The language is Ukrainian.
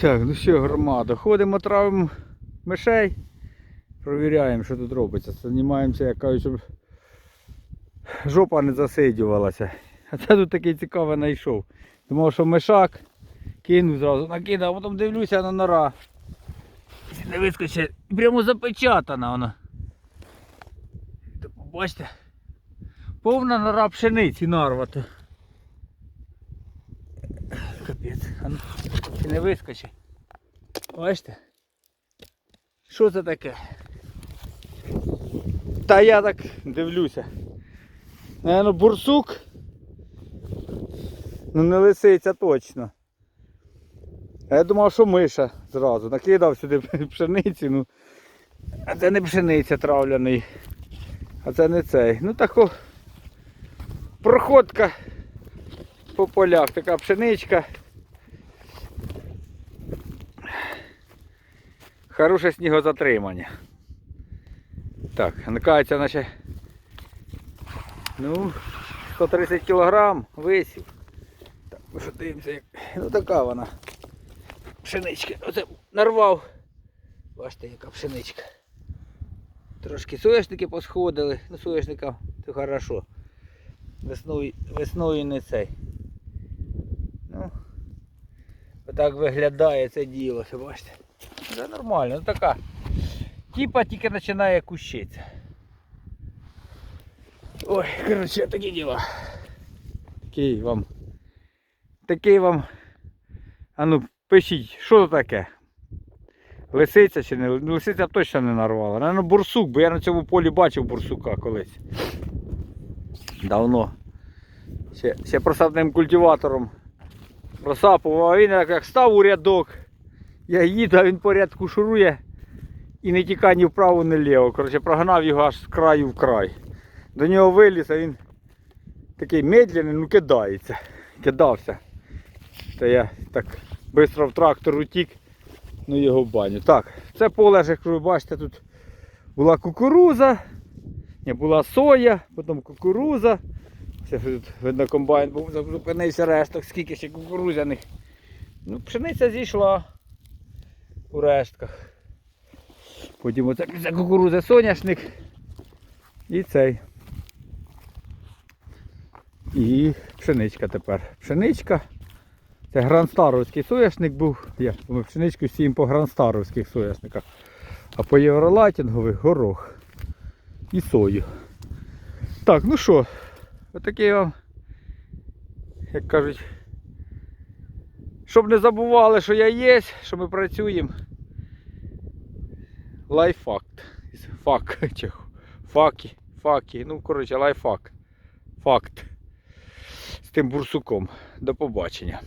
Так, ну що, громада, ходимо, травимо мишей, провіряємо, що тут робиться. Знімаємося, як кажуть, щоб жопа не засидювалася. А це тут такий цікавий знайшов. Думав, що мишак кинув зразу, накидав, а потім дивлюся на нора. Не вискочить, прямо запечатана вона. Бачите? Повна нора пшениці нарвата. Капець. Чи не вискочить? Бачите? Що це таке? Та я так дивлюся. Наверно, бурсук. Ну не лисиця точно. А я думав, що миша зразу. Накидав сюди пшениці, ну. А це не пшениця травляний. А це не цей. Ну тако проходка по полях, така пшеничка. Хороше снігозатримання. Так, накається наче ну, 130 кг висів. Так, дивимося, як... ну така вона. Пшеничка. Оце нарвав. Бачите, яка пшеничка. Трошки соняшники посходили, ну соняшника це хорошо. Весною, весною не цей. Ну, отак виглядає це діло, бачите. Це нормально, ну така. Типа тільки починає кущитися. Ой, коротше, такі діла. Такий вам. Такий вам. А ну пишіть, що це таке? Лисиця чи не ну, лисиця точно не нарвала. Наверно, бурсук, бо я на цьому полі бачив бурсука колись. Давно. Ще, ще просадним культиватором просапував, а він як став у рядок. Я їду, а він по рядку шурує і не тікає ні вправо, ні вліво. Коротше, прогнав його аж з краю в край. До нього виліз, а він такий медленний, ну кидається. Кидався. Та я так швидко в трактор утік, ну його в баню. Так, це поле, як ви бачите, тут була кукуруза, ні, була соя, потім кукуруза. Це тут видно комбайн був зупинився решток, скільки ще кукурузяних. Ну, пшениця зійшла у рештках. Потім оце після кукурузи соняшник і цей. І пшеничка тепер. Пшеничка. Це гранстаровський соняшник був. Я, ми пшеничку сіємо по гранстаровських соняшниках. А по євролайтінгових горох. І сою. Так, ну що, отакий вам, як кажуть, щоб не забували, що я є, що ми працюємо. Лайфакт. Фак. Факі. Факи. Ну, коротше, лайфак. Факт. З тим бурсуком. До побачення.